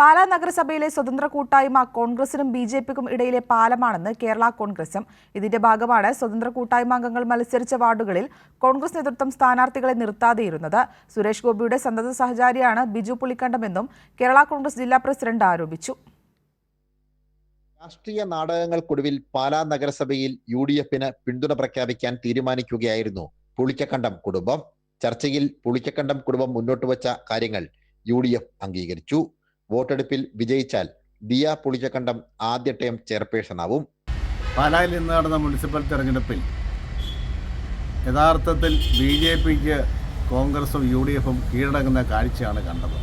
പാലാ നഗരസഭയിലെ സ്വതന്ത്ര കൂട്ടായ്മ കോൺഗ്രസിനും ബി ജെ പിക്കും ഇടയിലെ പാലമാണെന്ന് കേരള കോൺഗ്രസും. ഇതിന്റെ ഭാഗമാണ് സ്വതന്ത്ര കൂട്ടായ്മ അംഗങ്ങൾ മത്സരിച്ച വാർഡുകളിൽ കോൺഗ്രസ് നേതൃത്വം സ്ഥാനാർത്ഥികളെ നിർത്താതെയിരുന്നത് സുരേഷ് ഗോപിയുടെ സന്തത സഹചാരിയാണ് ബിജു പുളിക്കണ്ടമെന്നും കേരള കോൺഗ്രസ് ജില്ലാ പ്രസിഡന്റ് ആരോപിച്ചു. രാഷ്ട്രീയ നാടകങ്ങൾക്കൊടുവിൽ പാലാ നഗരസഭയിൽ യു ഡി എഫിന് പിന്തുണ പ്രഖ്യാപിക്കാൻ തീരുമാനിക്കുകയായിരുന്നു പുളിക്കക്കണ്ടം കുടുംബം. ചർച്ചയിൽ പുളിക്കക്കണ്ടം കുടുംബം മുന്നോട്ട് വച്ച കാര്യങ്ങൾ യു ഡി എഫ് അംഗീകരിച്ചു. വോട്ടെടുപ്പിൽ വിജയിച്ചാൽ ദിയ പുളിച്ചക്കണ്ടം ആദ്യ ടൈം ചെയർപേഴ്സണാവും പാലായിൽ ഇന്ന് നടന്ന മുനിസിപ്പൽ തെരഞ്ഞെടുപ്പിൽ യഥാർത്ഥത്തിൽ ബി ജെ പിക്ക് കോൺഗ്രസും യു ഡി എഫും കീഴടങ്ങുന്ന കാഴ്ചയാണ് കണ്ടത്.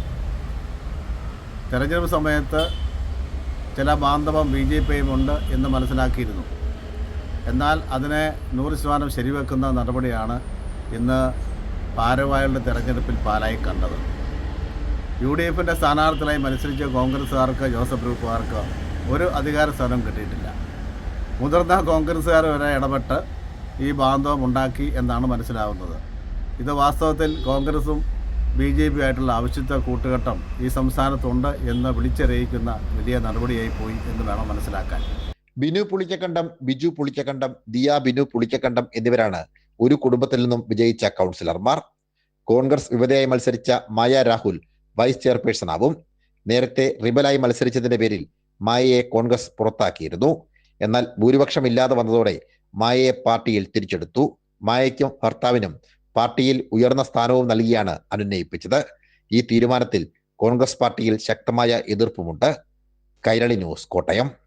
തെരഞ്ഞെടുപ്പ് സമയത്ത് ചില ബാന്ധവം ബി ജെ പിയും ഉണ്ട് എന്ന് മനസ്സിലാക്കിയിരുന്നു. എന്നാൽ അതിനെ നൂറ് ശതമാനം ശരിവെക്കുന്ന നടപടിയാണ് ഇന്ന് പാരവായുടെ തെരഞ്ഞെടുപ്പിൽ പാലായി കണ്ടത്. യു ഡി എഫിന്റെ സ്ഥാനാർത്ഥികളായി മത്സരിച്ച കോൺഗ്രസ്സുകാർക്ക് ജോസഫ് ഗ്രൂപ്പുകാർക്ക് ഒരു അധികാര സ്ഥാനം കിട്ടിയിട്ടില്ല. മുതിർന്ന കോൺഗ്രസ്സുകാർ വരെ ഇടപെട്ട് ഈ ബാന്ധവം ഉണ്ടാക്കി എന്നാണ് മനസ്സിലാവുന്നത്. ഇത് വാസ്തവത്തിൽ കോൺഗ്രസും ബി ജെ പി ആയിട്ടുള്ള ആവശ്യത്തെ കൂട്ടുകെട്ടം ഈ സംസ്ഥാനത്തുണ്ട് എന്ന് വിളിച്ചറിയിക്കുന്ന വലിയ നടപടിയായി പോയി എന്ന് വേണം മനസ്സിലാക്കാൻ. ബിനു പുളിക്കക്കണ്ടം ബിജു പുളിക്കക്കണ്ടം ദിയ ബിനു പുളിക്കക്കണ്ടം എന്നിവരാണ് ഒരു കുടുംബത്തിൽ നിന്നും വിജയിച്ച കൗൺസിലർമാർ. കോൺഗ്രസ് യുവതയായി മത്സരിച്ച മായ രാഹുൽ വൈസ് ചെയർപേഴ്സണാവും നേരത്തെ റിബലായി മത്സരിച്ചതിന്റെ പേരിൽ മായയെ കോൺഗ്രസ് പുറത്താക്കിയിരുന്നു. എന്നാൽ ഭൂരിപക്ഷം ഇല്ലാതെ വന്നതോടെ മായയെ പാർട്ടിയിൽ തിരിച്ചെടുത്തു. മായയ്ക്കും ഭർത്താവിനും പാർട്ടിയിൽ ഉയർന്ന സ്ഥാനവും നൽകിയാണ് അനുനയിപ്പിച്ചത്. ഈ തീരുമാനത്തിൽ കോൺഗ്രസ് പാർട്ടിയിൽ ശക്തമായ എതിർപ്പുമുണ്ട്. കൈരളി ന്യൂസ് കോട്ടയം.